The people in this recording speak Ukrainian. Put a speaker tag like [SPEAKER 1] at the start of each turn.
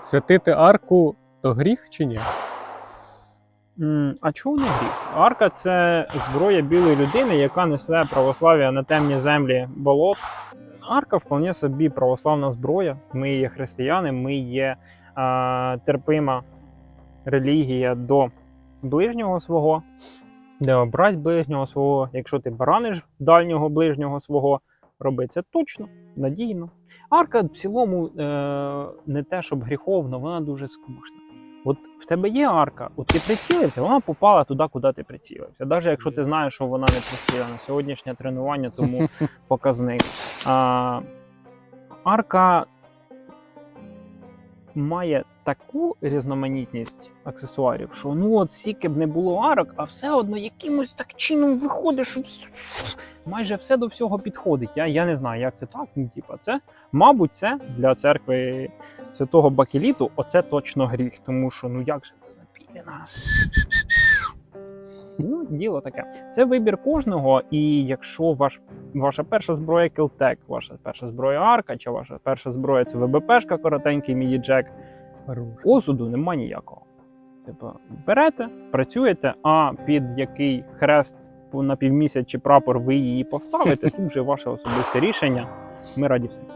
[SPEAKER 1] Святити арку то гріх чи ні?
[SPEAKER 2] А чому не гріх? Арка це зброя білої людини, яка несе православ'я на темні землі болот. Арка вполне собі православна зброя. Ми є християни, ми є а, терпима релігія до ближнього свого, де обрать ближнього свого. Якщо ти бараниш дальнього ближнього свого, роби це точно, надійно. Арка в цілому е, не те, щоб гріховно, вона дуже скучна. От в тебе є арка, от ти прицілився, вона попала туди, куди ти прицілився. Навіть якщо ти знаєш, що вона не простріляна. Сьогоднішнє тренування, тому показник. А, арка має таку різноманітність аксесуарів, що ну от скільки б не було арок, а все одно якимось так чином виходить, що майже все до всього підходить. Я, я не знаю, як це так. Ну, типа, це, мабуть, це для церкви святого Бакеліту, оце точно гріх, тому що ну як же без напілена? Діло таке. Це вибір кожного, і якщо ваш, ваша перша зброя Келтек, ваша перша зброя Арка, чи ваша перша зброя це ВБПшка, коротенький міді-джек, осуду нема ніякого. Типу, берете, працюєте, а під який хрест на півмісяць чи прапор ви її поставите, тут вже ваше особисте рішення. Ми раді всім.